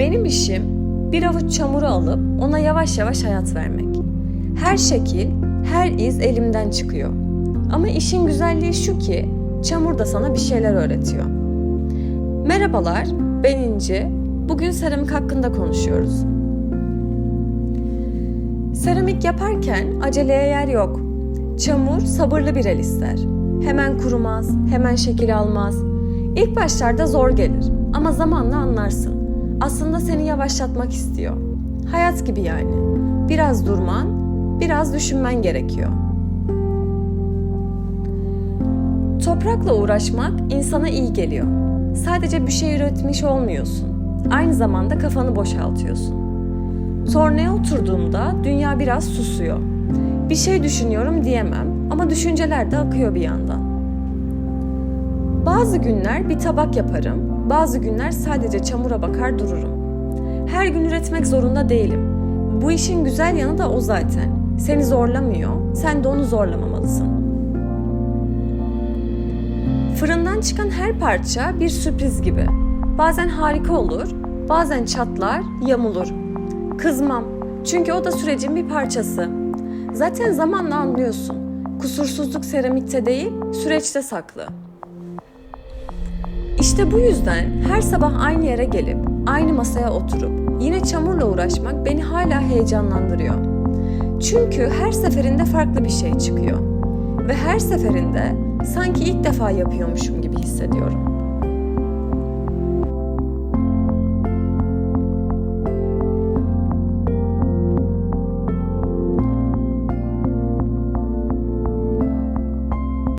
işim bir avuç çamuru alıp ona yavaş yavaş hayat vermek. Her şekil, her iz elimden çıkıyor. Ama işin güzelliği şu ki çamur da sana bir şeyler öğretiyor. Merhabalar, ben İnci. Bugün seramik hakkında konuşuyoruz. Seramik yaparken aceleye yer yok. Çamur sabırlı bir el ister. Hemen kurumaz, hemen şekil almaz. İlk başlarda zor gelir ama zamanla anlarsın. Aslında seni yavaşlatmak istiyor. Hayat gibi yani. Biraz durman, biraz düşünmen gerekiyor. Toprakla uğraşmak insana iyi geliyor. Sadece bir şey üretmiş olmuyorsun. Aynı zamanda kafanı boşaltıyorsun. Tornaya oturduğumda dünya biraz susuyor. Bir şey düşünüyorum diyemem ama düşünceler de akıyor bir yandan. Bazı günler bir tabak yaparım, bazı günler sadece çamura bakar dururum. Her gün üretmek zorunda değilim. Bu işin güzel yanı da o zaten. Seni zorlamıyor, sen de onu zorlamamalısın. Fırından çıkan her parça bir sürpriz gibi. Bazen harika olur, bazen çatlar, yamulur. Kızmam. Çünkü o da sürecin bir parçası. Zaten zamanla anlıyorsun. Kusursuzluk seramikte değil, süreçte saklı. İşte bu yüzden her sabah aynı yere gelip aynı masaya oturup yine çamurla uğraşmak beni hala heyecanlandırıyor. Çünkü her seferinde farklı bir şey çıkıyor ve her seferinde sanki ilk defa yapıyormuşum gibi hissediyorum.